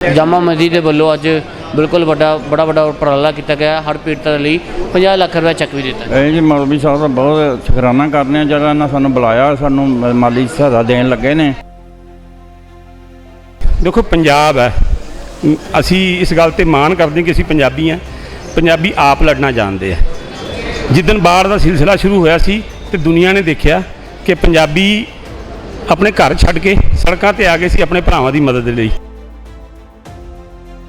ਜਾਮਾ ਮਸਜਿਦ ਦੇ ਵੱਲੋਂ ਅੱਜ ਬਿਲਕੁਲ ਵੱਡਾ ਬੜਾ ਵੱਡਾ ਉਪਰਾਲਾ ਕੀਤਾ ਗਿਆ। ਹਰ ਪੀੜਤਾਂ ਲਈ 50 ਲੱਖ ਰੁਪਏ ਚੱਕ ਵੀ ਦਿੱਤਾ। ਇਹ ਜੀ ਮੌਲਵੀ ਸਾਹਿਬ ਦਾ ਬਹੁਤ ਸ਼ੁਕਰਾਨਾ ਕਰਨੇ ਆ ਜਿਹੜਾ ਇਹਨਾਂ ਸਾਨੂੰ ਬੁਲਾਇਆ ਸਾਨੂੰ ਮਾਲੀ ਸਹਾਇਤਾ ਦੇਣ ਲੱਗੇ ਨੇ। ਦੇਖੋ ਪੰਜਾਬ ਹੈ। ਅਸੀਂ ਇਸ ਗੱਲ ਤੇ ਮਾਣ ਕਰਦੇ ਹਾਂ ਕਿ ਅਸੀਂ ਪੰਜਾਬੀ ਹਾਂ। ਪੰਜਾਬੀ ਆਪ ਲੜਨਾ ਜਾਣਦੇ ਆ। ਜਿੱਦਨ ਬਾੜ ਦਾ ਸਿਲਸਿਲਾ ਸ਼ੁਰੂ ਹੋਇਆ ਸੀ ਤੇ ਦੁਨੀਆ ਨੇ ਦੇਖਿਆ ਕਿ ਪੰਜਾਬੀ ਆਪਣੇ ਘਰ ਛੱਡ ਕੇ ਸੜਕਾਂ ਤੇ ਆ ਗਏ ਸੀ ਆਪਣੇ ਭਰਾਵਾਂ ਦੀ ਮਦਦ ਲਈ।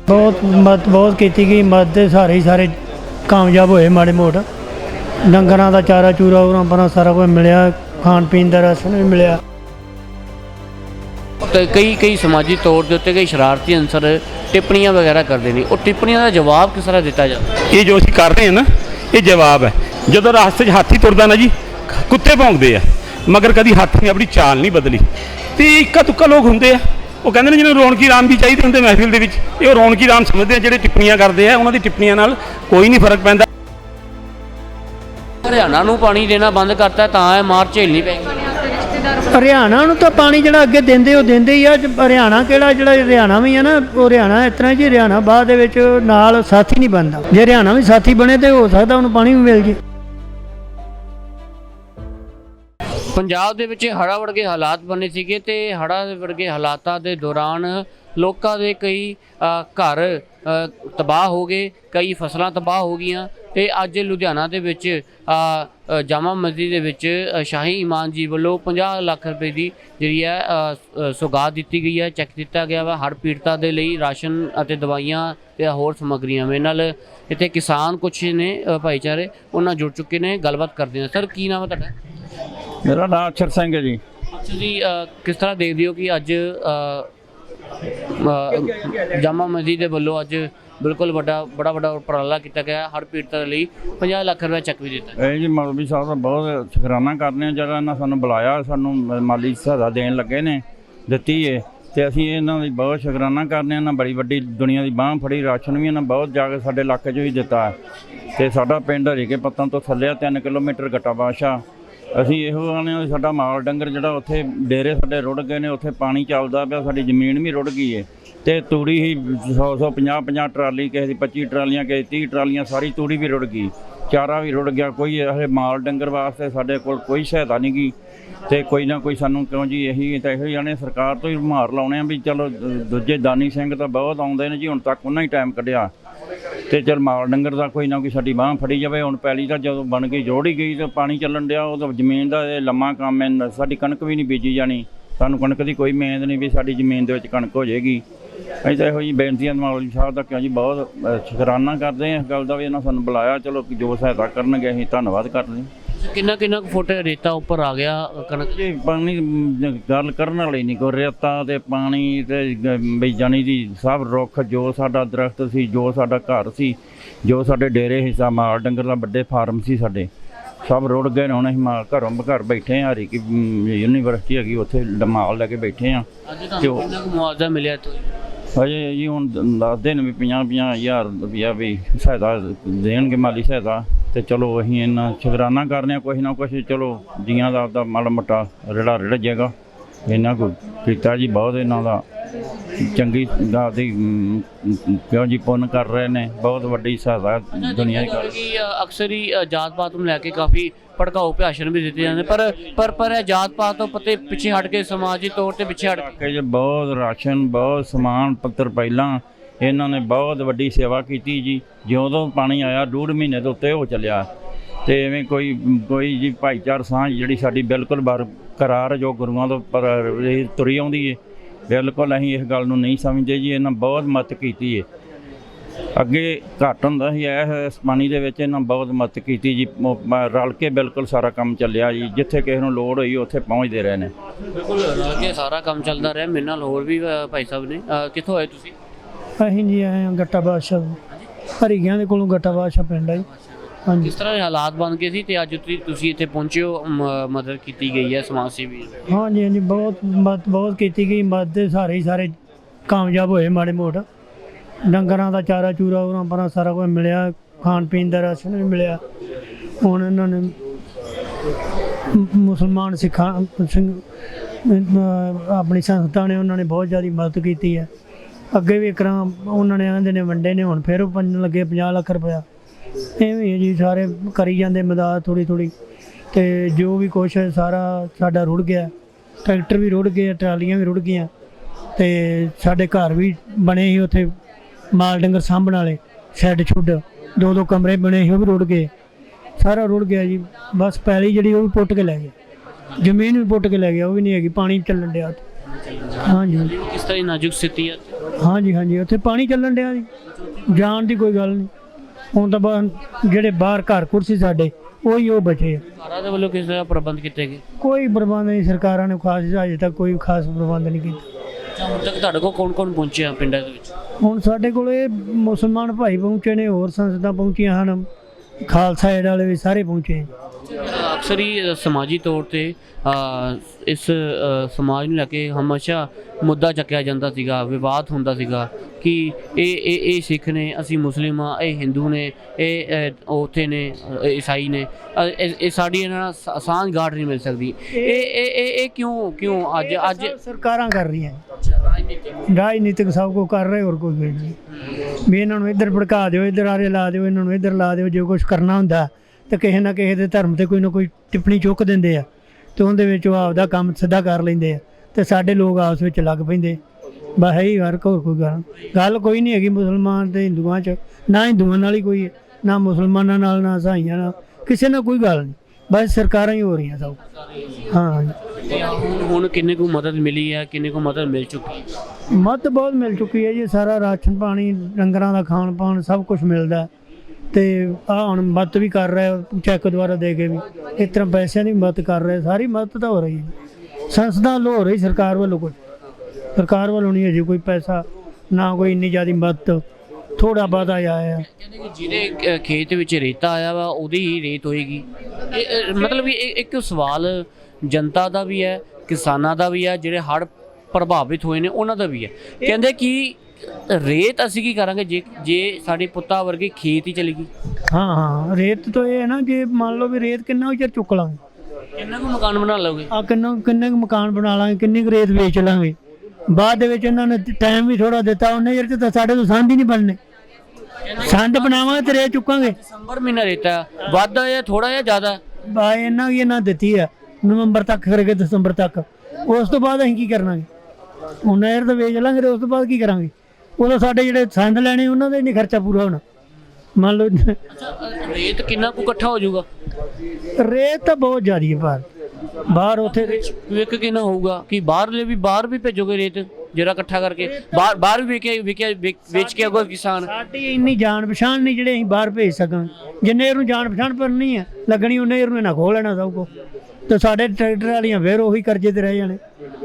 ਬਹੁਤ ਮਦਦ ਬਹੁਤ ਕੀਤੀ ਗਈ ਮਦਦ ਦੇ ਸਾਰੇ ਹੀ ਸਾਰੇ ਕਾਮਯਾਬ ਹੋਏ ਮਾੜੇ ਮੋਟ। ਡੰਗਰਾਂ ਦਾ ਚਾਰਾ ਚੂਰਾ ਉਹਨਾਂ ਪਰਾਂ ਸਾਰਾ ਕੁਝ ਮਿਲਿਆ ਖਾਣ ਪੀਣ ਦਾ ਰਾਸ਼ਨ ਵੀ ਮਿਲਿਆ। ਤੇ ਕਈ ਕਈ ਸਮਾਜੀ ਤੌਰ ਦੇ ਉੱਤੇ ਕਈ ਸ਼ਰਾਰਤੀ ਅੰਸਰ ਟਿੱਪਣੀਆਂ ਵਗੈਰਾ ਕਰਦੇ ਨੇ। ਉਹ ਟਿੱਪਣੀਆਂ ਦਾ ਜਵਾਬ ਕਿਸ ਤਰ੍ਹਾਂ ਦਿੱਤਾ ਜਾਂਦਾ ਇਹ ਜੋ ਅਸੀਂ ਕਰ ਰਹੇ ਹਾਂ ਨਾ ਇਹ ਜਵਾਬ ਹੈ। ਜਦੋਂ ਰਸਤੇ 'ਚ ਹਾਥੀ ਤੁਰਦਾ ਨਾ ਜੀ ਕੁੱਤੇ ਭੌਂਕਦੇ ਆ। ਮਗਰ ਕਦੀ ਹਾਥੀ ਨੇ ਆਪਣੀ ਚਾਲ ਨਹੀਂ ਬਦਲੀ। ਤੇ ਇੱਕਾ ਤੁੱਕਾ ਲੋਕ ਹੁੰਦੇ ਆ। ਉਹ ਕਹਿੰਦੇ ਨੇ ਜਿਹਨੂੰ ਰੌਣਕੀ ਰਾਮ ਵੀ ਚਾਹੀਦੇ ਹੁੰਦੇ ਮਹਿਫਿਲ ਦੇ ਵਿੱਚ ਇਹ ਉਹ ਰੌਣਕੀ ਰਾਮ ਸਮਝਦੇ ਆ ਜਿਹੜੇ ਟਿੱਪਣੀਆਂ ਕਰਦੇ ਆ ਉਹਨਾਂ ਦੀ ਟਿੱਪਣੀਆਂ ਨਾਲ ਕੋਈ ਨਹੀਂ ਫ਼ਰਕ ਪੈਂਦਾ। ਹਰਿਆਣਾ ਨੂੰ ਪਾਣੀ ਦੇਣਾ ਬੰਦ ਕਰਤਾ ਤਾਂ ਇਹ ਮਾਰ ਝੇਲਣੀ ਪੈਗੀ ਹਰਿਆਣਾ ਨੂੰ ਤਾਂ ਪਾਣੀ ਜਿਹੜਾ ਅੱਗੇ ਦਿੰਦੇ ਉਹ ਦਿੰਦੇ ਹੀ ਆ। ਹਰਿਆਣਾ ਕਿਹੜਾ ਜਿਹੜਾ ਹਰਿਆਣਾ ਵੀ ਆ ਨਾ ਉਹ ਹਰਿਆਣਾ ਇਸ ਤਰ੍ਹਾਂ ਜੀ ਹਰਿਆਣਾ ਬਾਅਦ ਦੇ ਵਿੱਚ ਨਾਲ ਸਾਥੀ ਨਹੀਂ ਬਣਦਾ। ਜੇ ਹਰਿਆਣਾ ਵੀ ਸਾਥੀ ਬਣੇ ਤੇ ਹੋ ਸਕਦਾ ਉਹਨੂੰ ਪਾਣੀ ਵੀ ਮਿਲ ਜੇ। ਪੰਜਾਬ ਦੇ ਵਿੱਚ ਹੜ੍ਹਾਂ ਵਰਗੇ ਹਾਲਾਤ ਬਣੇ ਸੀਗੇ ਤੇ ਹੜ੍ਹਾਂ ਵਰਗੇ ਹਾਲਾਤਾਂ ਦੇ ਦੌਰਾਨ ਲੋਕਾਂ ਦੇ ਕਈ ਘਰ ਤਬਾਹ ਹੋ ਗਏ, ਕਈ ਫਸਲਾਂ ਤਬਾਹ ਹੋ ਗਈਆਂ ਤੇ ਅੱਜ ਲੁਧਿਆਣਾ ਦੇ ਵਿੱਚ ਜਾਮਾ ਮਸਜਿਦ ਦੇ ਵਿੱਚ ਸ਼ਾਹੀ ਇਮਾਨ ਜੀ ਵੱਲੋਂ 50 ਲੱਖ ਰੁਪਏ ਦੀ ਜਿਹੜੀ ਹੈ ਸੁਗਾਤ ਦਿੱਤੀ ਗਈ ਹੈ, ਚੈੱਕ ਦਿੱਤਾ ਗਿਆ ਵਾ ਹਰ ਪੀੜਤਾਂ ਦੇ ਲਈ ਰਾਸ਼ਨ ਅਤੇ ਦਵਾਈਆਂ ਤੇ ਹੋਰ ਸਮੱਗਰੀਆਂ ਮੇਰੇ ਨਾਲ ਇੱਥੇ ਕਿਸਾਨ ਕੁਛ ਨੇ ਭਾਈਚਾਰੇ, ਉਹਨਾਂ ਜੁੜ ਚੁੱਕੇ ਨੇ, ਗੱਲਬਾਤ ਕਰਦੇ ਹਾਂ। ਸਰ, ਕੀ ਨਾਮ ਹੈ ਤੁਹਾਡਾ? ਮੇਰਾ ਨਾਮ ਅਕਸ਼ਰ ਸਿੰਘ ਹੈ ਜੀ। ਅੱਛਾ ਜੀ ਕਿਸ ਤਰ੍ਹਾਂ ਦੇਖਦੇ ਹੋ ਕਿ ਅੱਜ ਜਾਮਾ ਮਸਜਿਦ ਦੇ ਵੱਲੋਂ ਅੱਜ ਬਿਲਕੁਲ ਵੱਡਾ ਬੜਾ ਵੱਡਾ ਉਪਰਾਲਾ ਕੀਤਾ ਗਿਆ ਹਰ ਪੀੜਤਾਂ ਲਈ 50 ਲੱਖ ਰੁਪਏ ਚੱਕ ਵੀ ਦਿੱਤਾ। ਇਹ ਜੀ ਮੌਲਵੀ ਸਾਹਿਬ ਦਾ ਬਹੁਤ ਸ਼ੁਕਰਾਨਾ ਕਰਨੇ ਆ ਜਿਹੜਾ ਇਹਨਾਂ ਸਾਨੂੰ ਬੁਲਾਇਆ ਸਾਨੂੰ ਮਾਲੀ ਸਹਾਇਤਾ ਦੇਣ ਲੱਗੇ ਨੇ ਦਿੱਤੀ ਏ। ਤੇ ਅਸੀਂ ਇਹਨਾਂ ਦੀ ਬਹੁਤ ਸ਼ੁਕਰਾਨਾ ਕਰਨੇ ਆ ਇਹਨਾਂ ਬੜੀ ਵੱਡੀ ਦੁਨੀਆ ਦੀ ਬਾਹ ਫੜੀ ਰਾਸ਼ਨ ਵੀ ਇਹਨਾਂ ਬਹੁਤ ਜਾ ਕੇ ਸਾਡੇ ਇਲਾਕੇ 'ਚ ਵੀ ਦਿੱਤਾ। ਹੈ। ਤੇ ਸਾਡਾ ਪਿੰਡ ਹਰੀਕੇ ਪੱਤਨ ਤੋਂ ਥੱਲੇ ਆ 3 ਕਿਲੋਮੀਟਰ ਗੱਟਾ ਬਾਸ਼ਾ ਅਸੀਂ ਇਹੋ ਆਨੇ ਆ ਸਾਡਾ ਮਾਲ ਡੰਗਰ ਜਿਹੜਾ ਉੱਥੇ ਡੇਰੇ ਸਾਡੇ ਰੁੜ ਗਏ ਨੇ, ਉੱਥੇ ਪਾਣੀ ਚੱਲਦਾ ਪਿਆ, ਸਾਡੀ ਜ਼ਮੀਨ ਵੀ ਰੁੜ ਗਈ ਏ। ਤੇ ਤੂੜੀ ਹੀ 100 100 50 50 ਟਰਾਲੀ, ਕਿਸੇ ਦੀ 25 ਟਰਾਲੀਆਂ, ਕਿਸੇ ਦੀ 30 ਟਰਾਲੀਆਂ, ਸਾਰੀ ਤੂੜੀ ਵੀ ਰੁੜ ਗਈ। ਚਾਰਾ ਵੀ ਰੁੜ ਗਿਆ, ਕੋਈ ਇਹ ਮਾਲ ਡੰਗਰ ਵਾਸਤੇ ਸਾਡੇ ਕੋਲ ਕੋਈ ਸਹਾਇਤਾ ਨਹੀਂ ਗਈ। ਤੇ ਕੋਈ ਨਾ ਕੋਈ ਸਾਨੂੰ ਕਿਉਂ ਜੀ ਇਹੀ ਤਾਂ ਇਹੋ ਜਾਣੇ ਸਰਕਾਰ ਤੋਂ ਹੀ ਮਾਰ ਲਾਉਣੇ ਆ ਵੀ ਚਲੋ, ਦੂਜੇ ਦਾਨੀ ਸਿੰਘ ਤਾਂ ਬਹੁਤ ਆਉਂਦੇ ਨੇ ਜੀ, ਹੁਣ ਤੱਕ ਉਹਨਾਂ ਹੀ ਟਾਈਮ ਕੱਢਿਆ। ਤੇ ਚਲ ਮਾਲ ਡੰਗਰ ਦਾ ਕੋਈ ਨਾ ਕੋਈ ਸਾਡੀ ਬਾਹ ਫੜੀ ਜਾਵੇ। ਹੁਣ ਪੈਲੀ ਤਾਂ ਜਦੋਂ ਬਣ ਗਈ ਜੋੜ ਹੀ ਗਈ ਤੇ ਪਾਣੀ ਚੱਲਣ ਡਿਆ, ਉਹ ਤਾਂ ਜ਼ਮੀਨ ਦਾ ਇਹ ਲੰਮਾ ਕੰਮ ਹੈ ਸਾਡੀ ਕਣਕ ਵੀ ਨਹੀਂ ਬੀਜੀ ਜਾਣੀ। ਸਾਨੂੰ ਕਣਕ ਦੀ ਕੋਈ ਮਿਹਨਤ ਨਹੀਂ ਵੀ ਸਾਡੀ ਜ਼ਮੀਨ ਦੇ ਵਿੱਚ ਕਣਕ ਹੋ ਜਾਏਗੀ। ਅਸੀਂ ਤਾਂ ਇਹੋ ਜੀ ਬੇਨਤੀਆਂ ਮੌਲਵੀ ਸਾਹਿਬ ਦਾ ਕਿਉਂ ਜੀ ਬਹੁਤ ਸ਼ੁਕਰਾਨਾ ਕਰਦੇ ਹਾਂ ਇਸ ਗੱਲ ਦਾ ਵੀ ਇਹਨਾਂ ਸਾਨੂੰ ਬੁਲਾਇਆ, ਚਲੋ ਜੋ ਸਹਾਇਤਾ ਕਰਨਗੇ ਅਸੀਂ ਧੰਨਵਾਦ ਕਰਦੇ ਹਾਂ। ਕਿੰਨਾ ਕਿੰਨਾ ਕੁ ਫੁੱਟ ਰੇਤਾ ਉੱਪਰ ਆ ਗਿਆ ਕਣਕ? ਜੀ ਪਾਣੀ ਗੱਲ ਕਰਨ ਵਾਲੀ ਨਹੀਂ ਕੋਈ ਰੇਤਾ ਤੇ ਪਾਣੀ ਤੇ ਵੀ ਜਾਣੀ ਦੀ ਸਭ ਰੁੱਖ ਜੋ ਸਾਡਾ ਦਰਖਤ ਸੀ ਜੋ ਸਾਡਾ ਘਰ ਸੀ ਜੋ ਸਾਡੇ ਡੇਰੇ ਹਿੱਸਾ ਮਾਲ ਡੰਗਰ ਦਾ ਵੱਡੇ ਫਾਰਮ ਸੀ ਸਾਡੇ ਸਭ ਰੁੜ ਗਏ ਨੇ। ਹੁਣ ਅਸੀਂ ਮਾਲ ਘਰੋਂ ਘਰ ਬੈਠੇ ਹਾਂ ਹਰੀ ਕੀ ਯੂਨੀਵਰਸਿਟੀ ਹੈਗੀ ਉੱਥੇ ਮਾਲ ਲੈ ਕੇ ਬੈਠੇ ਹਾਂ। ਅੱਜ ਤੁਹਾਨੂੰ ਕਿੰਨਾ ਕੁ ਮੁਆਵਜ਼ਾ ਮਿਲਿਆ ਹਜੇ ਜੀ ਹੁਣ ਦੱਸਦੇ ਨੇ ਵੀ 50 50 ਹਜ਼ਾਰ ਰੁਪਇਆ ਵੀ ਸਹਾਇਤਾ ਦੇਣਗੇ ਮਾਲੀ ਸਹਾਇਤਾ। ਤੇ ਚਲੋ ਅਸੀਂ ਇਹਨਾਂ ਸ਼ੁਕਰਾਨਾ ਕਰਨੇ ਆ ਕੁਛ ਨਾ ਕੁਛ ਚਲੋ ਜੀਆਂ ਦਾ ਆਪਦਾ ਮਾੜਾ ਮੋਟਾ ਰੜਾ ਰੜ ਜਾਏਗਾ ਇਹਨਾਂ ਕੋ ਕੀਤਾ ਜੀ ਬਹੁਤ ਇਹਨਾਂ ਦਾ। ਚੰਗੀ ਦਾ ਦੀ ਕਿਉਂ ਜੀ ਪੁੰਨ ਕਰ ਰਹੇ ਨੇ ਬਹੁਤ ਵੱਡੀ ਸਹਾਇਤਾ ਦੁਨੀਆ ਦੀ ਕਰ ਕਿ ਅਕਸਰ ਹੀ ਜਾਤ ਪਾਤ ਨੂੰ ਲੈ ਕੇ ਕਾਫੀ ਭੜਕਾਊ ਭਾਸ਼ਣ ਵੀ ਦਿੱਤੇ ਜਾਂਦੇ ਪਰ ਪਰ ਪਰ ਇਹ ਜਾਤ ਪਾਤ ਤੋਂ ਪਤੇ ਪਿੱਛੇ ਹਟ ਕੇ ਸਮਾਜੀ ਤੌਰ ਤੇ ਪਿੱਛੇ ਹਟ ਕੇ ਬਹੁਤ ਰਾਸ਼ਨ ਬਹੁਤ ਸਮਾਨ ਪੱਤਰ ਪਹਿਲਾਂ ਇਹਨਾਂ ਨੇ ਬਹੁਤ ਵੱਡੀ ਸੇਵਾ ਕੀਤੀ ਜੀ। ਜਦੋਂ ਪਾਣੀ ਆਇਆ, ਡੂਢ ਮਹੀਨੇ ਤੋਂ ਉੱਤੇ ਹੋ ਚੱਲਿਆ। ਤੇ ਐਵੇਂ ਕੋਈ ਕੋਈ ਜੀ ਭਾਈਚਾਰ ਸਾਂਝ ਜਿਹੜੀ ਸਾਡੀ ਬਿਲਕੁਲ ਬਰਕਰਾਰ ਜੋ ਗੁਰੂਆਂ ਤੋਂ ਤੁਰੀ ਆਉਂਦੀ ਏ। ਬਿਲਕੁਲ ਅਸੀਂ ਇਸ ਗੱਲ ਨੂੰ ਨਹੀਂ ਸਮਝਦੇ ਜੀ, ਇਹਨਾਂ ਬਹੁਤ ਮਦਦ ਕੀਤੀ ਏ। ਅੱਗੇ ਘੱਟ ਹੁੰਦਾ ਸੀ, ਇਸ ਪਾਣੀ ਦੇ ਵਿੱਚ ਇਹਨਾਂ ਬਹੁਤ ਮਦਦ ਕੀਤੀ ਜੀ। ਰਲ ਕੇ ਬਿਲਕੁਲ ਸਾਰਾ ਕੰਮ ਚੱਲਿਆ ਜੀ। ਜਿੱਥੇ ਕਿਸੇ ਨੂੰ ਲੋੜ ਹੋਈ, ਉੱਥੇ ਪਹੁੰਚਦੇ ਰਹੇ ਨੇ। ਬਿਲਕੁਲ, ਰਲ ਕੇ ਸਾਰਾ ਕੰਮ ਚੱਲਦਾ ਰਿਹਾ। ਮੇਰੇ ਨਾਲ ਹੋਰ ਵੀ ਭਾਈ ਸਾਹਿਬ ਨੇ। ਕਿੱਥੋਂ ਆਏ ਤੁਸੀਂ? ਅਸੀਂ ਜੀ ਆਏ ਹਾਂ ਗੱਟਾ ਬਾਦਸ਼ਾਹ ਹਰੀਆਂ ਦੇ ਕੋਲੋਂ ਗੱਟਾ ਬਾਦਸ਼ਾਹ ਪਿੰਡ ਆ ਜੀ। ਹਾਂਜੀ। ਕਿਸ ਤਰ੍ਹਾਂ ਦੇ ਹਾਲਾਤ ਬਣ ਗਏ ਸੀ ਤੇ ਅੱਜ ਤੁਸੀਂ ਤੁਸੀਂ ਇੱਥੇ ਪਹੁੰਚੇ ਹੋ ਮ- ਮਦਦ ਕੀਤੀ ਗਈ ਹੈ ਸਮਾਜ ਸੇਵੀ ਹਾਂਜੀ ਹਾਂਜੀ ਬਹੁਤ ਮਦਦ ਬਹੁਤ ਕੀਤੀ ਗਈ। ਮਦਦ ਦੇ ਸਾਰੇ ਹੀ ਸਾਰੇ ਕਾਮਯਾਬ ਹੋਏ ਮਾੜੇ ਮੋਟ। ਡੰਗਰਾਂ ਦਾ ਚਾਰਾ ਚੂਰਾ ਉਹਨਾਂ ਪਰਾਂ ਸਾਰਾ ਕੁਝ ਮਿਲਿਆ। ਖਾਣ ਪੀਣ ਦਾ ਰਾਸ਼ਨ ਵੀ ਮਿਲਿਆ। ਹੁਣ ਇਹਨਾਂ ਨੇ ਮ- ਮੁਸਲਮਾਨ ਸਿੱਖਾਂ ਸਿੰਘ ਅਹ ਆਪਣੀ ਸੰਸਥਾ ਨੇ ਉਹਨਾਂ ਨੇ ਬਹੁਤ ਜ਼ਿਆਦਾ ਮਦਦ ਕੀਤੀ ਹੈ। ਅੱਗੇ ਵੀ ਇਕਰਾਂ ਉਹਨਾਂ ਨੇ ਆਂਦੇ ਨੇ, ਵੰਡੇ ਨੇ, ਹੁਣ ਫਿਰ ਉਹ ਪੰਨ ਲੱਗੇ 50 ਲੱਖ ਰੁਪਇਆ। ਐਵੇਂ ਹੀ ਹੈ ਜੀ, ਸਾਰੇ ਕਰੀ ਜਾਂਦੇ ਮਦਦ ਥੋੜੀ ਥੋੜੀ ਤੇ ਜੋ ਵੀ ਕੁਛ ਹੈ, ਸਾਰਾ ਸਾਡਾ ਰੁੜ ਗਿਆ। ਟਰੈਕਟਰ ਵੀ ਰੁੜ ਗਏ, ਟਰਾਲੀਆਂ ਵੀ ਰੁੜ ਗਈਆਂ। ਤੇ ਸਾਡੇ ਘਰ ਵੀ ਬਣੇ ਸੀ ਉੱਥੇ ਮਾਲ ਡੰਗਰ ਸਾਂਭਣ ਵਾਲੇ, ਸ਼ੈੱਡ ਛੁੱਡ ਦੋ ਦੋ ਕਮਰੇ ਬਣੇ ਸੀ, ਉਹ ਵੀ ਰੁੜ ਗਏ। ਸਾਰਾ ਰੁੜ ਗਿਆ ਜੀ। ਬਸ ਪੈਲੀ ਜਿਹੜੀ ਉਹ ਵੀ ਪੁੱਟ ਕੇ ਲੈ ਗਏ। ਜ਼ਮੀਨ ਵੀ ਪੁੱਟ ਕੇ ਲੈ ਗਿਆ ਉਹ ਵੀ ਨਹੀਂ ਹੈਗੀ, ਪਾਣੀ ਚੱਲਣ ਡਿਆ ਉੱਥੇ। ਹਾਂਜੀ। ਕਿਸ ਤਰ੍ਹਾਂ ਦੀ ਨਾਜ਼ੁਕ ਸਥਿਤੀ ਹੈ? ਹਾਂਜੀ ਹਾਂਜੀ ਉੱਥੇ ਪਾਣੀ ਚੱਲਣ ਡਿਆ ਜੀ। ਜਾਣ ਦੀ ਕੋਈ ਗੱਲ ਨਹੀਂ। ਹੁਣ ਤਾਂ ਬਸ ਜਿਹੜੇ ਬਾਹਰ ਘਰ ਕੁਰਸੀ ਸਾਡੇ ਉਹੀ ਉਹ ਬਚੇ ਆ। ਸਰਕਾਰਾਂ ਦੇ ਵੱਲੋਂ ਕਿਸ ਤਰ੍ਹਾਂ ਪ੍ਰਬੰਧ ਕੀਤੇ ਗਏ? ਕੋਈ ਪ੍ਰਬੰਧ ਨਹੀਂ ਸਰਕਾਰਾਂ ਨੇ ਖਾਸ ਅਜੇ ਤੱਕ ਕੋਈ ਖਾਸ ਪ੍ਰਬੰਧ ਨਹੀਂ ਕੀਤਾ। ਅੱਛਾ ਹੁਣ ਤੱਕ ਤੁਹਾਡੇ ਕੋਲ ਕੌਣ ਕੌਣ ਪਹੁੰਚਿਆ ਪਿੰਡਾਂ ਦੇ ਵਿੱਚ? ਹੁਣ ਸਾਡੇ ਕੋਲ ਇਹ ਮੁਸਲਮਾਨ ਭਾਈ ਪਹੁੰਚੇ ਨੇ ਹੋਰ ਸੰਸਥਾ ਪਹੁੰਚੀਆਂ ਹਨ। ਖਾਲਸਾ ਏਡ ਵਾਲੇ ਵੀ ਸਾਰੇ ਪਹੁੰਚੇ। ਅਕਸਰ ਹੀ ਸਮਾਜੀ ਤੌਰ ਤੇ ਇਸ ਸਮਾਜ ਨੂੰ ਲੈ ਕੇ ਹਮੇਸ਼ਾ ਮੁੱਦਾ ਚੱਕਿਆ ਜਾਂਦਾ ਸੀਗਾ ਵਿਵਾਦ ਹੁੰਦਾ ਸੀਗਾ ਕਿ ਇਹ ਇਹ ਇਹ ਸਿੱਖ ਨੇ ਅਸੀਂ ਮੁਸਲਿਮ ਆ ਇਹ ਹਿੰਦੂ ਨੇ ਇਹ ਉੱਥੇ ਨੇ ਅ, ਈਸਾਈ ਨੇ ਇਹ ਸਾਡੀ ਇਹਨਾਂ ਨਾਲ ਸਾਂਝ ਗਾਠ ਨਹੀਂ ਮਿਲ ਸਕਦੀ। ਇਹ ਇਹ ਇਹ ਇਹ ਕਿਉਂ ਕਿਉਂ ਅੱਜ ਅੱਜ ਸਰਕਾਰਾਂ ਕਰ ਰਹੀਆਂ। ਰਾਜਨੀਤਿਕ। ਸਭ ਕੁਝ ਕਰ ਰਹੇ ਹੋਰ ਕੋਈ ਨਹੀਂ। ਵੀ ਇਹਨਾਂ ਨੂੰ ਇੱਧਰ ਭੜਕਾ ਦਿਓ ਇੱਧਰ ਆਰੇ ਲਾ ਦਿਓ ਇਹਨਾਂ ਨੂੰ ਇੱਧਰ ਲਾ ਦਿਓ ਜੇ ਕੁਝ ਕਰਨਾ ਹੁੰਦਾ। ਤੇ ਕਿਸੇ ਨਾ ਕਿਸੇ ਦੇ ਧਰਮ ਤੇ ਕੋਈ ਨਾ ਕੋਈ ਟਿੱਪਣੀ ਚੁੱਕ ਦਿੰਦੇ ਆ ਤੇ ਉਹਦੇ ਵਿੱਚ ਉਹ ਆਪਦਾ ਕੰਮ ਸਿੱਧਾ ਕਰ ਲੈਂਦੇ ਆ ਤੇ ਸਾਡੇ ਲੋਕ ਆਪਸ ਵਿੱਚ ਲੱਗ ਪੈਂਦੇ ਬਸ ਹੈ ਹੀ ਹਰ ਹੋਰ ਕੋਈ ਗੱਲ ਗੱਲ ਕੋਈ ਨਹੀਂ ਹੈਗੀ ਮੁਸਲਮਾਨ ਤੇ ਹਿੰਦੂਆਂ 'ਚ ਨਾ ਹਿੰਦੂਆਂ ਨਾਲ ਹੀ ਕੋਈ ਨਾ ਮੁਸਲਮਾਨਾਂ ਨਾਲ ਨਾ ਸਾਈਆਂ ਨਾਲ ਕਿਸੇ ਨਾਲ ਕੋਈ ਗੱਲ ਨਹੀਂ ਬਸ ਸਰਕਾਰਾਂ ਹੀ ਹੋ ਰਹੀਆਂ ਸਭ। ਹਾਂ। ਹੁਣ ਹੁਣ ਕਿੰਨੇ ਕੁ ਮਦਦ ਮਿਲੀ ਹੈ ਕਿੰਨੇ ਕੁ ਮਦਦ ਮਿਲ ਚੁੱਕੀ ਮੱਤ ਬਹੁਤ ਮਿਲ ਚੁੱਕੀ ਹੈ ਜੀ ਸਾਰਾ ਰਾਸ਼ਨ ਪਾਣੀ ਡੰਗਰਾਂ ਦਾ ਖਾਣ ਪਾਣ ਸਭ ਕੁਝ ਮਿਲਦਾ। ਤੇ ਆ ਹੁਣ ਮਦਦ ਵੀ ਕਰ ਰਿਹਾ ਚੈੱਕ ਦੁਆਰਾ ਦੇ ਕੇ ਵੀ। ਇਸ ਤਰ੍ਹਾਂ ਪੈਸਿਆਂ ਦੀ ਮਦਦ ਕਰ ਰਹੇ ਸਾਰੀ ਮਦਦ ਤਾਂ ਹੋ ਰਹੀ ਹੈ। ਸੰਸਥਾ ਵੱਲੋਂ ਹੋ ਰਹੀ ਸਰਕਾਰ ਵੱਲੋਂ ਕੁਝ ਸਰਕਾਰ ਵੱਲੋਂ ਨਹੀਂ ਅਜੇ ਕੋਈ ਪੈਸਾ ਨਾ ਕੋਈ ਇੰਨੀ ਜ਼ਿਆਦਾ ਮਦਦ। ਥੋੜਾ ਬਹੁਤਾ ਆਇਆ ਹੈ ਕਹਿੰਦੇ ਕਿ ਜਿਹਦੇ ਖੇਤ ਵਿੱਚ ਰੇਤਾ ਆਇਆ ਵਾ ਉਹਦੀ ਹੀ ਰੇਤ ਹੋਏਗੀ। ਮਤਲਬ ਇਹ ਇੱਕ ਸਵਾਲ ਜਨਤਾ ਦਾ ਵੀ ਹੈ ਕਿਸਾਨਾਂ ਦਾ ਵੀ ਹੈ ਜਿਹੜੇ ਹੜ੍ਹ ਪ੍ਰਭਾਵਿਤ ਹੋਏ ਨੇ ਉਹਨਾਂ ਦਾ ਵੀ ਹੈ। ਕਹਿੰਦੇ ਕਿ ਰੇਤ ਅਸੀਂ ਕੀ ਕਰਾਂਗੇ? ਜੇ ਜੇ ਸਾਡੇ ਪੁੱਤਾਂ ਵਰਗੇ ਖੇਤ ਹੀ ਚਲੀ ਗਈ। ਹਾਂ ਹਾਂ ਰੇਤ ਤੋਂ ਇਹ ਹੈ ਨਾ ਜੇ ਮੰਨ ਲਓ ਵੀ ਰੇਤ ਕਿੰਨਾ ਚਿਰ ਚੁੱਕ ਲਾਂਗੇ? ਕਿੰਨਾ ਕੁ ਮਕਾਨ ਬਣਾ ਲਓਗੇ? ਆ ਕਿੰਨਾ ਕਿੰਨੇ ਕੁ ਮਕਾਨ ਬਣਾ ਲਾਂਗੇ ਕਿੰਨੀ ਕੁ ਰੇਤ ਵੇਚ ਲਾਂਗੇ? ਬਾਅਦ ਦੇ ਵਿੱਚ ਇਹਨਾਂ ਨੇ ਟਾਈਮ ਵੀ ਥੋੜਾ ਦਿੱਤਾ ਉਹਨੇ 'ਚ ਤਾਂ ਸਾਡੇ ਤੋਂ ਸੰਦ ਹੀ ਨਹੀਂ ਬਣਨੇ। ਸੰਦ ਬਣਾਵਾਂਗੇ ਤੇ ਰੇਤ ਚੁੱਕਾਂਗੇ। ਦਸੰਬਰ ਮਹੀਨਾ ਰੇਤਾ ਵਾਧਾ ਜਾਂ ਥੋੜਾ ਜਾਂ ਜ਼ਿਆਦਾ ਬਾ ਇਹਨਾਂ ਕੀ ਇਹਨਾਂ ਦਿੱਤੀ ਆ ਨਵੰਬਰ ਤੱਕ ਕਰਕੇ ਦਸੰਬਰ ਤੱਕ। ਉਸ ਤੋਂ ਬਾਅਦ ਅਸੀਂ ਕੀ ਕਰਨਾਗੇ? ਹੁਣ ਨਹਿਰ ਤਾਂ ਵੇਚ ਲਾਂਗੇ ਤੇ ਉਸ ਤੋਂ ਬਾਅਦ ਕੀ ਕਰਾਂਗੇ? ਉਦੋਂ ਸਾਡੇ ਜਿਹੜੇ ਸੰਦ ਲੈਣੇ ਉਹਨਾਂ ਦਾ ਹੀ ਨਹੀਂ ਖਰਚਾ ਪੂਰਾ ਹੋਣਾ। ਮੰਨ ਲਓ ਰੇਤ ਕਿੰਨਾ ਕੁ ਇਕੱਠਾ ਹੋ ਜਾਊਗਾ? ਰੇਤ ਤਾਂ ਬਹੁਤ ਜ਼ਿਆਦੀ ਹੈ ਬਾਹਰ। ਬਾਹਰ ਉੱਥੇ ਵਿਕ ਕਿੰਨਾ ਹੋਊਗਾ? ਕਿ ਬਾਹਰਲੇ ਵੀ ਬਾਹਰ ਵੀ ਭੇਜੋਗੇ ਰੇਤ ਜਿਹੜਾ ਇਕੱਠਾ ਕਰਕੇ? ਬਾਹਰ ਬਾਹਰ ਵੀ ਵਿਕਿਆ ਵਿਕ- ਵੇਚ ਕੇ ਅਗਰ ਕਿਸਾਨ? ਸਾਡੀ ਇੰਨੀ ਜਾਣ ਪਛਾਣ ਨਹੀਂ ਜਿਹੜੇ ਅਸੀਂ ਬਾਹਰ ਭੇਜ ਸਕਾਂ ਜਿੰਨੇ ਇਹਨੂੰ ਜਾਣ ਪਛਾਣ ਪਰ ਨਹੀਂ ਹੈ ਲੱਗਣੀ ਉਹਨੇ ਇਹਨੂੰ ਇਹਨਾਂ ਖੋਹ ਲੈਣਾ ਸਭ ਕੋ ਤੇ ਸਾਡੇ ਟਰੈਕਟਰ ਵਾਲੀਆਂ ਫਿਰ ਉਹੀ ਕਰਜ਼ੇ ਤੇ ਰਹਿ ਜਾਣੇ।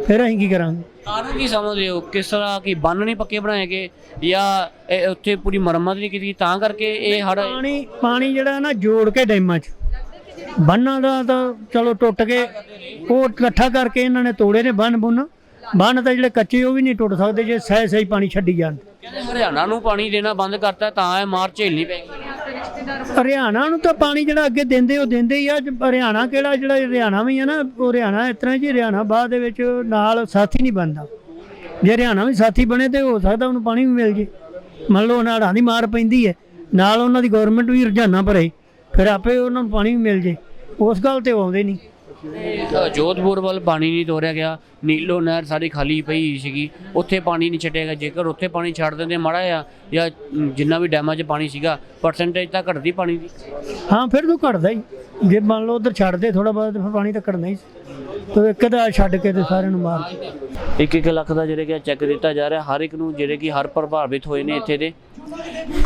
ਫਿਰ ਅਸੀਂ ਕੀ ਕਰਾਂਗੇ? ਕਾਰਨ ਕੀ ਸਮਝਦੇ ਹੋ? ਕਿਸ ਤਰ੍ਹਾਂ ਕਿ ਬੰਨ ਨਹੀਂ ਪੱਕੇ ਬਣਾਏ ਗਏ? ਜਾਂ ਇਹ ਉੱਥੇ ਪੂਰੀ ਮੁਰੰਮਤ ਨਹੀਂ ਕੀਤੀ? ਤਾਂ ਕਰਕੇ ਇਹ ਹੜ ਪਾਣੀ ਪਾਣੀ ਜਿਹੜਾ ਨਾ ਜੋੜ ਕੇ ਡੈਮਾਂ 'ਚ। ਬੰਨਾਂ ਦਾ ਤਾਂ ਚਲੋ ਟੁੱਟ ਗਏ। ਉਹ ਇਕੱਠਾ ਕਰਕੇ ਇਹਨਾਂ ਨੇ ਤੋੜੇ ਨੇ ਬੰਨ ਬੁੰਨ। ਬੰਨ ਤਾਂ ਜਿਹੜੇ ਕੱਚੇ ਉਹ ਵੀ ਨਹੀਂ ਟੁੱਟ ਸਕਦੇ ਜੇ ਸਹਿ ਸਹੀ ਪਾਣੀ ਛੱਡੀ ਜਾਣ। ਕਹਿੰਦੇ ਹਰਿਆਣਾ ਨੂੰ ਪਾਣੀ ਦੇਣਾ ਬੰਦ ਕਰਤਾ ਤਾਂ ਇਹ ਮਾਰ ਝੇਲਣੀ ਪੈ ਗਈ। ਹਰਿਆਣਾ ਨੂੰ ਤਾਂ ਪਾਣੀ ਜਿਹੜਾ ਅੱਗੇ ਦਿੰਦੇ, ਉਹ ਦਿੰਦੇ ਹੀ ਆ। ਹਰਿਆਣਾ ਕਿਹੜਾ, ਜਿਹੜਾ ਹਰਿਆਣਾ ਵੀ ਆ ਨਾ, ਉਹ ਹਰਿਆਣਾ ਇਸ ਤਰ੍ਹਾਂ ਜੀ, ਹਰਿਆਣਾ ਬਾਅਦ ਦੇ ਵਿੱਚ ਨਾਲ ਸਾਥੀ ਨਹੀਂ ਬਣਦਾ। ਜੇ ਹਰਿਆਣਾ ਵੀ ਸਾਥੀ ਬਣੇ ਤੇ ਹੋ ਸਕਦਾ ਉਹਨੂੰ ਪਾਣੀ ਵੀ ਮਿਲ ਜੇ। ਮੰਨ ਲਓ ਨਾੜਾਂ ਦੀ ਮਾਰ ਪੈਂਦੀ ਹੈ, ਨਾਲ ਉਹਨਾਂ ਦੀ ਗਵਰਨਮੈਂਟ ਵੀ ਰੁਝਾਨਾ ਭਰੇ, ਫਿਰ ਆਪੇ ਉਹਨਾਂ ਨੂੰ ਪਾਣੀ ਵੀ ਮਿਲ ਜੇ। ਉਸ ਗੱਲ ਤੇ ਆਉਂਦੇ ਨਹੀਂ। ਜੋਧਪੁਰ ਵੱਲ ਪਾਣੀ ਨਹੀਂ ਤੋਰਿਆ ਗਿਆ। ਨੀਲੋ ਨਹਿਰ ਸਾਰੀ ਖਾਲੀ ਪਈ ਸੀਗੀ। ਉੱਥੇ ਪਾਣੀ ਨਹੀਂ ਛੱਡਿਆ ਗਿਆ। ਜੇਕਰ ਉੱਥੇ ਪਾਣੀ ਛੱਡ ਦਿੰਦੇ ਮਾੜਾ ਆ ਜਾਂ ਜਿੰਨਾ ਵੀ ਡੈਮਾਂ 'ਚ ਪਾਣੀ ਸੀਗਾ ਪਰਸੈਂਟੇਜ ਤਾਂ ਘਟਦੀ ਪਾਣੀ ਦੀ। ਹਾਂ ਫਿਰ ਤੋਂ ਘਟਦਾ ਹੀ। ਜੇ ਮੰਨ ਲਓ ਉਧਰ ਛੱਡਦੇ ਥੋੜਾ ਬਹੁਤ ਫਿਰ ਪਾਣੀ ਤਾਂ ਘਟਣਾ ਹੀ ਸੀ। ਤੇ ਇੱਕ ਦਾ ਛੱਡ ਕੇ ਤੇ ਸਾਰਿਆਂ ਨੂੰ ਮਾਰ ਇੱਕ ਇੱਕ ਲੱਖ ਦਾ ਜਿਹੜੇ ਕਿ ਚੈੱਕ ਦਿੱਤਾ ਜਾ ਰਿਹਾ। ਹਰ ਇੱਕ ਨੂੰ ਜਿਹੜੇ ਕਿ ਹਰ ਪ੍ਰਭਾਵਿਤ ਹੋਏ ਨੇ ਇੱਥੇ ਦੇ।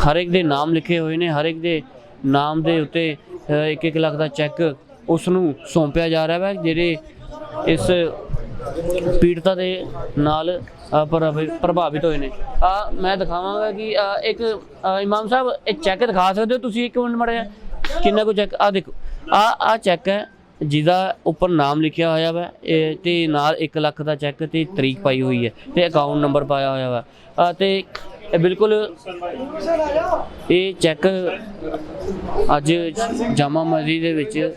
ਹਰ ਇੱਕ ਦੇ ਨਾਮ ਲਿਖੇ ਹੋਏ ਨੇ। ਹਰ ਇੱਕ ਦੇ ਨਾਮ ਦੇ ਉੱਤੇ ਅ, ਇੱਕ ਇੱਕ ਲੱਖ ਦਾ ਚੈੱਕ ਉਸ ਨੂੰ ਸੌਂਪਿਆ ਜਾ ਰਿਹਾ ਹੈ ਜਿਹੜੇ ਇਸ ਪੀੜਤਾ ਦੇ ਨਾਲ ਪ੍ਰਭਾਵਿਤ ਹੋਏ ਨੇ। ਆ, ਮੈਂ ਦਿਖਾਵਾਂਗਾ ਕਿ ਇੱਕ ਇਮਾਮ ਸਾਹਿਬ, ਇਹ ਚੈੱਕ ਦਿਖਾ ਸਕਦੇ ਹੋ ਤੁਸੀਂ ਇੱਕ ਮਿੰਟ ਮੜਿਆ ਕਿੰਨਾ ਕੁ ਚੈੱਕ ਆ ਦੇਖੋ। ਆ ਆ ਚੈੱਕ ਹੈ ਜਿਹਦਾ ਉੱਪਰ ਨਾਮ ਲਿਖਿਆ ਹੋਇਆ ਵਾ, ਇਹ ਤੇ ਨਾਲ 1 ਲੱਖ ਦਾ ਚੈੱਕ ਤੇ ਤਰੀਕ ਪਾਈ ਹੋਈ ਹੈ ਤੇ ਅਕਾਊਂਟ ਨੰਬਰ ਪਾਇਆ ਹੋਇਆ ਵਾ। ਆ, ਤੇ ਇਹ ਬਿਲਕੁਲ ਇਹ ਚੈੱਕ ਅੱਜ ਜਾਮਾ ਮਸਜਿਦ ਦੇ ਵਿੱਚ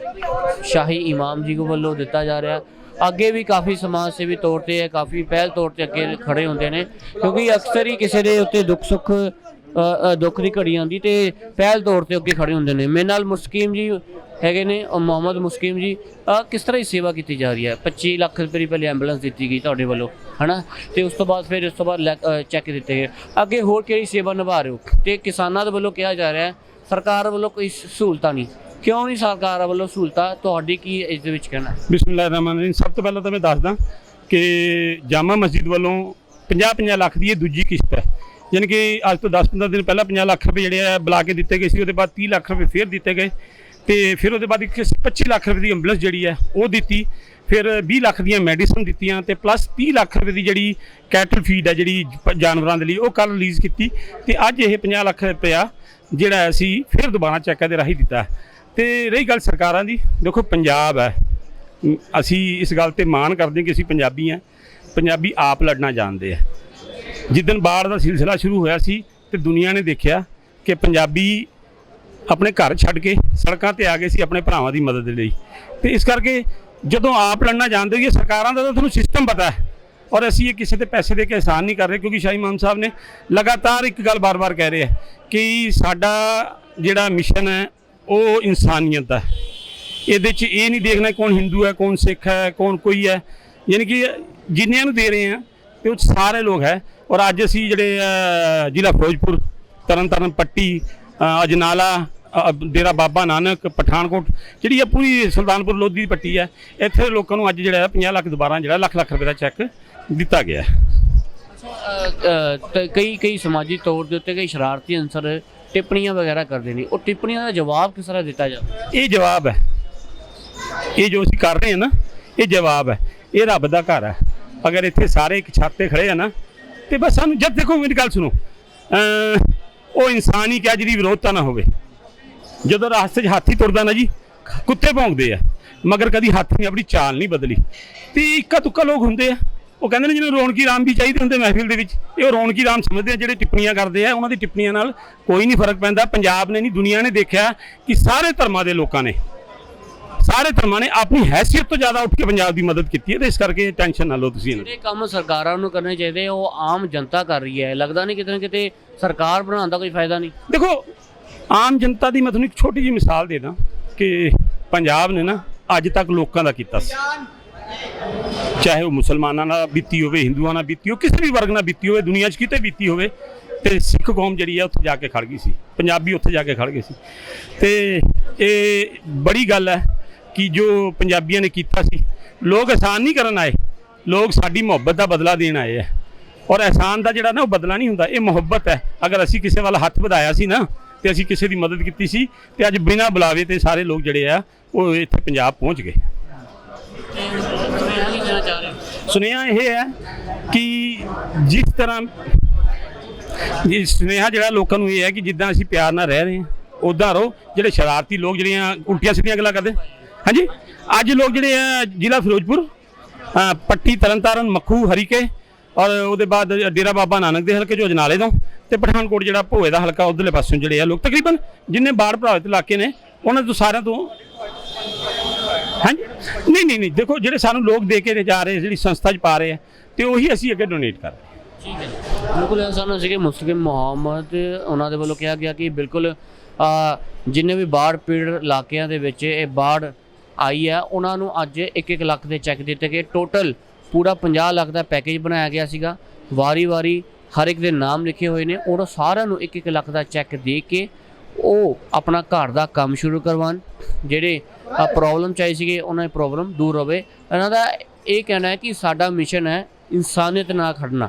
ਸ਼ਾਹੀ ਇਮਾਮ ਜੀ ਕੋ ਵੱਲੋਂ ਦਿੱਤਾ ਜਾ ਰਿਹਾ। ਅੱਗੇ ਵੀ ਕਾਫੀ ਸਮਾਜ ਸੇਵੀ ਤੌਰ ਤੇ ਹੈ, ਕਾਫੀ ਪਹਿਲ ਤੌਰ ਤੇ ਅੱਗੇ ਖੜੇ ਹੁੰਦੇ ਨੇ, ਕਿਉਂਕਿ ਅਕਸਰ ਹੀ ਕਿਸੇ ਦੇ ਉੱਤੇ ਦੁੱਖ ਸੁੱਖ ਦੁੱਖ ਦੀ ਘੜੀ ਆਉਂਦੀ ਤੇ ਪਹਿਲ ਤੌਰ ਤੇ ਅੱਗੇ ਖੜੇ ਹੁੰਦੇ ਨੇ। ਮੇਰੇ ਨਾਲ ਮੁਸਕੀਮ ਜੀ ਹੈਗੇ ਨੇ ਔਰ ਮੁਹੰਮਦ ਮੁਸਕੀਮ ਜੀ ਅ, ਕਿਸ ਤਰ੍ਹਾਂ ਦੀ ਸੇਵਾ ਕੀਤੀ ਜਾ ਰਹੀ ਹੈ? 25 ਲੱਖ ਰੁਪਏ ਦੀ ਪਹਿਲੇ ਐਂਬੂਲੈਂਸ ਦਿੱਤੀ ਗਈ ਤੁਹਾਡੇ ਵੱਲੋਂ ਹਨਾ? ਤੇ ਉਸ ਤੋਂ ਬਾਅਦ ਫਿਰ ਉਸ ਤੋਂ ਬਾਅਦ ਚੈੱਕ ਦਿੱਤੇ ਗਏ। ਅੱਗੇ ਹੋਰ ਕਿਹੜੀ ਸੇਵਾ ਨਿਭਾ ਰਹੇ ਹੋ? ਤੇ ਕਿਸਾਨਾਂ ਦੇ ਵੱਲੋਂ ਕਿਹਾ ਜਾ ਰਿਹਾ ਹੈ ਸਰਕਾਰ ਵੱਲੋਂ ਕੋਈ ਸਹੂਲਤਾਂ ਨਹੀਂ। ਕਿਉਂ ਨਹੀਂ ਸਰਕਾਰ ਵੱਲੋਂ ਸਹੂਲਤਾਂ? ਤੁਹਾਡੀ ਕੀ ਇਸ ਦੇ ਵਿੱਚ ਕਹਿਣਾ? ਬਿਸਮਿਲ੍ਲਾਹਿਰ ਰਹਿਮਾਨ ਰਹੀਮ। ਸਭ ਤੋਂ ਪਹਿਲਾਂ ਤਾਂ ਮੈਂ ਦੱਸਦਾ ਕਿ ਜਾਮਾ ਮਸਜਿਦ ਵੱਲੋਂ 50-50 ਲੱਖ ਦੀ ਇਹ ਦੂਜੀ ਕਿਸ਼ਤ ਹੈ। ਯਾਨੀ ਕਿ ਅੱਜ ਤੋਂ 10-15 ਦਿਨ ਪਹਿਲਾਂ 50 ਲੱਖ ਰੁਪਏ ਜਿਹੜੇ ਆ ਬੁਲਾ ਕੇ ਦਿੱਤੇ ਗਏ ਸੀ ਉਹਦੇ ਬਾਅਦ 30 ਲੱਖ ਰੁਪਏ ਫੇਰ ਦਿੱਤੇ ਗਏ। ਤੇ ਫਿਰ ਉਹਦੇ ਬਾਅਦ ਇੱਕ 25 ਲੱਖ ਰੁਪਏ ਦੀ ਐਂਬੂਲੈਂਸ ਜਿਹੜੀ ਹੈ, ਉਹ ਦਿੱਤੀ। ਫਿਰ 20 ਲੱਖ ਦੀਆਂ ਮੈਡੀਸਨ ਦਿੱਤੀਆਂ ਤੇ ਪਲੱਸ 30 ਲੱਖ ਰੁਪਏ ਦੀ ਜਿਹੜੀ ਕੈਟਲ ਫੀਡ ਹੈ, ਜਿਹੜੀ ਜਾਨਵਰਾਂ ਦੇ ਲਈ ਉਹ ਕੱਲ ਰਿਲੀਜ਼ ਕੀਤੀ ਤੇ ਅੱਜ ਇਹ 50 ਲੱਖ ਰੁਪਇਆ ਜਿਹੜਾ ਅਸੀਂ ਫਿਰ ਦੁਬਾਰਾ ਚੈੱਕਾਂ ਦੇ ਰਾਹੀਂ ਦਿੱਤਾ ਤੇ ਰਹੀ ਗੱਲ ਸਰਕਾਰਾਂ ਦੀ, ਦੇਖੋ ਪੰਜਾਬ ਹੈ। ਅਸੀਂ ਇਸ ਗੱਲ ਤੇ ਮਾਣ ਕਰਦੇ ਕਿ ਅਸੀਂ ਪੰਜਾਬੀ ਹਾਂ। ਪੰਜਾਬੀ ਆਪ ਲੜਨਾ ਜਾਣਦੇ ਆ। ਜਿੱਦਨ ਬਾੜ ਦਾ ਸਿਲਸਿਲਾ ਸ਼ੁਰੂ ਹੋਇਆ ਸੀ ਤੇ ਦੁਨੀਆ ਨੇ ਦੇਖਿਆ ਕਿ ਪੰਜਾਬੀ ਆਪਣੇ ਘਰ ਛੱਡ ਕੇ ਸੜਕਾਂ ਤੇ ਆ ਗਏ ਸੀ ਆਪਣੇ ਭਰਾਵਾਂ ਦੀ ਮਦਦ ਲਈ। ਤੇ ਇਸ ਕਰਕੇ ਜਦੋਂ ਆਪ ਲੜਨਾ ਜਾਣਦੇ ਹੋਈਏ ਸਰਕਾਰਾਂ ਦਾ ਤਾਂ ਤੁਹਾਨੂੰ ਸਿਸਟਮ ਪਤਾ ਹੈ। ਔਰ ਅਸੀਂ ਇਹ ਕਿਸੇ ਤੇ ਪੈਸੇ ਦੇ ਕੇ ਆਸਾਨ ਨਹੀਂ ਕਰ ਰਹੇ ਕਿਉਂਕਿ ਸ਼ਾਹੀ ਇਮਾਮ ਸਾਹਿਬ ਨੇ ਲਗਾਤਾਰ ਇੱਕ ਗੱਲ ਬਾਰ-ਬਾਰ ਕਹਿ ਰਹੇ ਹੈ ਕਿ ਸਾਡਾ ਜਿਹੜਾ ਮਿਸ਼ਨ ਹੈ ਉਹ ਇਨਸਾਨੀਅਤ ਦਾ ਇਹਦੇ 'ਚ ਇਹ ਨਹੀਂ ਦੇਖਣਾ ਕੌਣ ਹਿੰਦੂ ਹੈ ਕੌਣ ਸਿੱਖ ਹੈ ਕੌਣ ਕੋਈ ਹੈ। ਯਾਨੀ ਕਿ ਜਿੰਨਿਆਂ ਨੂੰ ਦੇ ਰਹੇ ਆ ਤੇ ਉਹ ਸਾਰੇ ਲੋਕ ਹੈ। ਔਰ ਅੱਜ ਅਸੀਂ ਜਿਹੜੇ ਅ, ਜ਼ਿਲ੍ਹਾ ਫਿਰੋਜ਼ਪੁਰ ਤਰਨਤਾਰਨ ਪੱਟੀ ਅਜਨਾਲਾ ਅ, ਡੇਰਾ ਬਾਬਾ ਨਾਨਕ ਪਠਾਨਕੋਟ ਜਿਹੜੀ ਇਹ ਪੂਰੀ ਸੁਲਤਾਨਪੁਰ ਲੋਧੀ ਦੀ ਪੱਟੀ ਹੈ ਇੱਥੇ ਲੋਕਾਂ ਨੂੰ ਅੱਜ ਜਿਹੜਾ ਹੈ 50 ਲੱਖ ਦੁਬਾਰਾ ਜਿਹੜਾ ਲੱਖ ਲੱਖ ਰੁਪਏ ਦਾ ਚੈੱਕ ਦਿੱਤਾ ਗਿਆ ਹੈ। ਅ, ਅ, ਤੇ ਕਈ ਕਈ ਸਮਾਜੀ ਤੌਰ ਦੇ ਉੱਤੇ ਕਈ ਸ਼ਰਾਰਤੀ ਅੰਸਰ ਟਿੱਪਣੀਆਂ ਵਗੈਰਾ ਕਰਦੇ ਨੇ। ਉਹ ਟਿੱਪਣੀਆਂ ਦਾ ਜਵਾਬ ਕਿਸ ਤਰ੍ਹਾਂ ਦਿੱਤਾ ਜਾਂਦਾ ਇਹ ਜਵਾਬ ਹੈ। ਇਹ ਜੋ ਅਸੀਂ ਕਰ ਰਹੇ ਹਾਂ ਨਾ ਇਹ ਜਵਾਬ ਹੈ। ਇਹ ਰੱਬ ਦਾ ਘਰ ਹੈ। ਅਗਰ ਇੱਥੇ ਸਾਰੇ ਇੱਕ ਛੱਤ ਤੇ ਖੜੇ ਆ ਨਾ ਤੇ ਬਸ ਸਾਨੂੰ ਜਦ ਦੇਖੋ ਮੇਰੀ ਗੱਲ ਸੁਣੋ। ਅਮ ਉਹ ਇਨਸਾਨ ਹੀ ਕਿਹਾ ਜਿਹਦੀ ਵਿਰੋਧਤਾ ਨਾ ਹੋਵੇ। ਜਦੋਂ ਰਾਸਤੇ 'ਚ ਹਾਥੀ ਤੁਰਦਾ ਨਾ ਜੀ ਕੁੱਤੇ ਭੌਂਕਦੇ ਆ। ਮਗਰ ਕਦੀ ਹਾਥੀ ਨੇ ਆਪਣੀ ਚਾਲ ਨਹੀਂ ਬਦਲੀ। ਤੇ ਇੱਕਾ ਤੁੱਕਾ ਲੋਕ ਹੁੰਦੇ ਆ। ਉਹ ਕਹਿੰਦੇ ਨੇ ਜਿਹਨੂੰ ਰੌਣਕੀ ਰਾਮ ਵੀ ਚਾਹੀਦੇ ਹੁੰਦੇ ਮਹਿਫਿਲ ਦੇ ਵਿੱਚ ਇਹ ਰੌਣਕੀ ਰਾਮ ਸਮਝਦੇ ਆ ਜਿਹੜੇ ਟਿੱਪਣੀਆਂ ਕਰਦੇ ਆ ਉਹਨਾਂ ਦੀ ਟਿੱਪਣੀਆਂ ਨਾਲ ਕੋਈ ਨਹੀਂ ਫ਼ਰਕ ਪੈਂਦਾ। ਪੰਜਾਬ ਨੇ ਨਹੀਂ ਦੁਨੀਆ ਨੇ ਦੇਖਿਆ ਕਿ ਸਾਰੇ ਧਰਮਾਂ ਦੇ ਲੋਕਾਂ ਨੇ ਸਾਰੇ ਧਰਮਾਂ ਨੇ ਆਪਣੀ ਹੈਸੀਅਤ ਤੋਂ ਜ਼ਿਆਦਾ ਉੱਠ ਕੇ ਪੰਜਾਬ ਦੀ ਮਦਦ ਕੀਤੀ ਹੈ। ਤੇ ਇਸ ਕਰਕੇ ਟੈਨਸ਼ਨ ਨਾ ਲਓ ਤੁਸੀਂ ਇਹਨਾਂ ਦੀ। ਜਿਹੜੇ ਕੰਮ ਸਰਕਾਰਾਂ ਨੂੰ ਕਰਨੇ ਚਾਹੀਦੇ ਉਹ ਆਮ ਜਨਤਾ ਕਰ ਰਹੀ ਹੈ। ਲੱਗਦਾ ਨਹੀਂ ਕਿਤੇ ਨਾ ਕਿਤੇ ਸਰਕਾਰ ਬਣਾਉਣ ਦਾ ਕੋਈ ਫਾਇਦਾ ਨਹੀਂ। ਦੇਖੋ ਆਮ ਜਨਤਾ ਦੀ ਮੈਂ ਤੁਹਾਨੂੰ ਇੱਕ ਛੋਟੀ ਜਿਹੀ ਮਿਸਾਲ ਦੇ ਦਾਂ ਕਿ ਪੰਜਾਬ ਨੇ ਨਾ ਅੱਜ ਤੱਕ ਲੋਕਾਂ ਦਾ ਕੀਤਾ ਸੀ। ਚਾਹੇ ਉਹ ਮੁਸਲਮਾਨਾਂ ਨਾਲ ਬੀਤੀ ਹੋਵੇ, ਹਿੰਦੂਆਂ ਨਾਲ ਬੀਤੀ ਹੋਵੇ, ਕਿਸੇ ਵੀ ਵਰਗ ਨਾਲ ਬੀਤੀ ਹੋਵੇ, ਦੁਨੀਆ 'ਚ ਕਿਤੇ ਬੀਤੀ ਹੋਵੇ, ਤੇ ਸਿੱਖ ਕੌਮ ਜਿਹੜੀ ਆ ਉੱਥੇ ਜਾ ਕੇ ਖੜ ਗਈ ਸੀ। ਪੰਜਾਬੀ ਉੱਥੇ ਜਾ ਕੇ ਖੜ ਗਏ ਸੀ। ਤੇ ਇਹ ਬੜੀ ਗੱਲ ਹੈ ਕਿ ਜੋ ਪੰਜਾਬੀਆਂ ਨੇ ਕੀਤਾ ਸੀ, ਲੋਕ ਅਹਿਸਾਨ ਨਹੀਂ ਕਰਨ ਆਏ। ਲੋਕ ਸਾਡੀ ਮੁਹੱਬਤ ਦਾ ਬਦਲਾ ਦੇਣ ਆਏ ਆ ਔਰ ਅਹਿਸਾਨ ਦਾ ਜਿਹੜਾ ਨਾ ਉਹ ਬਦਲਾ ਨਹੀਂ ਹੁੰਦਾ, ਇਹ ਮੁਹੱਬਤ ਹੈ। ਅਗਰ ਅਸੀਂ ਕਿਸੇ ਵੱਲ ਹੱਥ ਵਧਾਇਆ ਸੀ ਨਾ ਤੇ ਅਸੀਂ ਕਿਸੇ ਦੀ ਮਦਦ ਕੀਤੀ ਸੀ ਤੇ ਅੱਜ ਬਿਨਾਂ ਬੁਲਾਵੇ ਤੇ ਸਾਰੇ ਲੋਕ ਜਿਹੜੇ ਆ ਉਹ ਇੱਥੇ ਪੰਜਾਬ ਪਹੁੰਚ ਗਏ। ਸੁਨੇਹਾ ਇਹ ਹੈ ਕਿ ਜਿਸ ਤਰ੍ਹਾਂ ਜੀ ਸੁਨੇਹਾ ਜਿਹੜਾ ਲੋਕਾਂ ਨੂੰ ਇਹ ਹੈ ਕਿ ਜਿੱਦਾਂ ਅਸੀਂ ਪਿਆਰ ਨਾਲ ਰਹਿ ਰਹੇ ਹਾਂ ਉਦਾਂ ਰਹੋ। ਜਿਹੜੇ ਸ਼ਰਾਰਤੀ ਲੋਕ ਜਿਹੜੀਆਂ ਉਲਟੀਆਂ ਸਿੱਧੀਆਂ ਗੱਲਾਂ ਕਰਦੇ। ਹਾਂਜੀ? ਅੱਜ ਲੋਕ ਜਿਹੜੇ ਆ ਜ਼ਿਲ੍ਹਾ ਫਿਰੋਜ਼ਪੁਰ ਅ, ਪੱਟੀ ਤਰਨਤਾਰਨ ਮੱਖੂ ਹਰੀਕੇ ਔਰ ਉਹਦੇ ਬਾਅਦ ਡੇਰਾ ਬਾਬਾ ਨਾਨਕ ਦੇ ਹਲਕੇ ਚੋਂ ਅਜਨਾਲੇ ਤੋਂ ਤੇ ਪਠਾਨਕੋਟ ਜਿਹੜਾ ਭੋਏ ਦਾ ਹਲਕਾ ਉਧਰਲੇ ਪਾਸਿਓਂ ਜਿਹੜੇ ਆ ਲੋਕ ਤਕਰੀਬਨ ਜਿੰਨੇ ਬਾੜ ਪ੍ਰਭਾਵਿਤ ਇਲਾਕੇ ਨੇ, ਉਹਨਾਂ ਤੋਂ ਸਾਰਿਆਂ ਤੋਂ ਹਾਂਜੀ? ਨਹੀਂ ਨਹੀਂ ਨਹੀਂ, ਦੇਖੋ ਜਿਹੜੇ ਸਾਨੂੰ ਲੋਕ ਦੇ ਕੇ ਜਾ ਰਹੇ, ਜਿਹੜੀ ਸੰਸਥਾ 'ਚ ਪਾ ਰਹੇ ਆ, ਤੇ ਉਹੀ ਅਸੀਂ ਅੱਗੇ ਡੋਨੇਟ ਕਰ ਰਹੇ ਠੀਕ ਹੈ ਬਿਲਕੁਲ ਇਹ ਸਾਨੂੰ ਸੀਗੇ ਮੁਸਲਿਮ ਮੁਹੰਮਦ, ਉਹਨਾਂ ਦੇ ਵੱਲੋਂ ਕਿਹਾ ਗਿਆ ਕਿ ਬਿਲਕੁਲ ਜਿੰਨੇ ਵੀ ਬਾੜ ਪੀੜ ਇਲਾਕਿਆਂ ਦੇ ਵਿੱਚ ਇਹ ਬਾੜ ਆਈ ਹੈ, ਉਹਨਾਂ ਨੂੰ ਅੱਜ 1-1 ਲੱਖ ਦੇ ਚੈੱਕ ਦਿੱਤੇ ਗਏ। ਟੋਟਲ ਪੂਰਾ 50 ਲੱਖ ਦਾ ਪੈਕੇਜ ਬਣਾਇਆ ਗਿਆ ਸੀਗਾ। ਵਾਰੀ-ਵਾਰੀ ਹਰ ਇੱਕ ਦੇ ਨਾਮ ਲਿਖੇ ਹੋਏ ਨੇ। ਉਹਨਾਂ ਸਾਰਿਆਂ ਨੂੰ 1-1 ਲੱਖ ਦਾ ਚੈੱਕ ਦੇ ਕੇ ਉਹ ਆਪਣਾ ਘਰ ਦਾ ਕੰਮ ਸ਼ੁਰੂ ਕਰਵਾਉਣ। ਜਿਹੜੇ ਪ੍ਰੋਬਲਮ ਚਾਹੀ ਸੀਗੇ, ਉਹਨਾਂ ਦੀ ਪ੍ਰੋਬਲਮ ਦੂਰ ਹੋਵੇ। ਇਹਨਾਂ ਦਾ ਇਹ ਕਹਿਣਾ ਹੈ ਕਿ ਸਾਡਾ ਮਿਸ਼ਨ ਹੈ ਇਨਸਾਨੀਅਤ ਨਾਲ ਖੜਨਾ।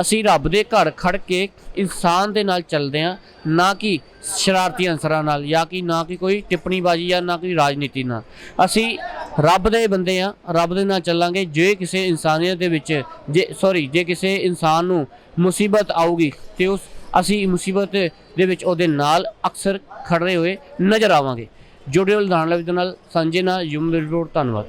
ਅਸੀਂ ਰੱਬ ਦੇ ਘਰ ਖੜ ਕੇ ਇਨਸਾਨ ਦੇ ਨਾਲ ਚੱਲਦੇ ਹਾਂ, ਨਾ ਕਿ ਸ਼ਰਾਰਤੀ ਅੰਸਰਾਂ ਨਾਲ, ਜਾਂ ਕਿ ਨਾ ਕਿ ਕੋਈ ਟਿੱਪਣੀਬਾਜ਼ੀ ਜਾਂ ਨਾ ਕੋਈ ਰਾਜਨੀਤੀ ਨਾਲ। ਅਸੀਂ ਰੱਬ ਦੇ ਬੰਦੇ ਆ ਰੱਬ ਦੇ ਨਾਲ ਚੱਲਾਂਗੇ। ਜੇ ਕਿਸੇ ਇਨਸਾਨੀਅਤ ਦੇ ਵਿੱਚ, ਜੇ ਸੌਰੀ ਜੇ ਕਿਸੇ ਇਨਸਾਨ ਨੂੰ ਮੁਸੀਬਤ ਆਊਗੀ, ਤੇ ਉਸ, ਅਸੀਂ ਮੁਸੀਬਤ ਦੇ ਵਿੱਚ ਉਹਦੇ ਨਾਲ ਅਕਸਰ ਖੜੇ ਹੋਏ ਨਜ਼ਰ ਆਵਾਂਗੇ। ਜੁੜੇ ਹੋਏ ਲੁਧਿਆਣਾ ਦੇ ਨਾਲ ਸੰਜੇ ਨਾਲ, ਯੂਮ ਰਿਪੋਰਟ ਧੰਨਵਾਦ।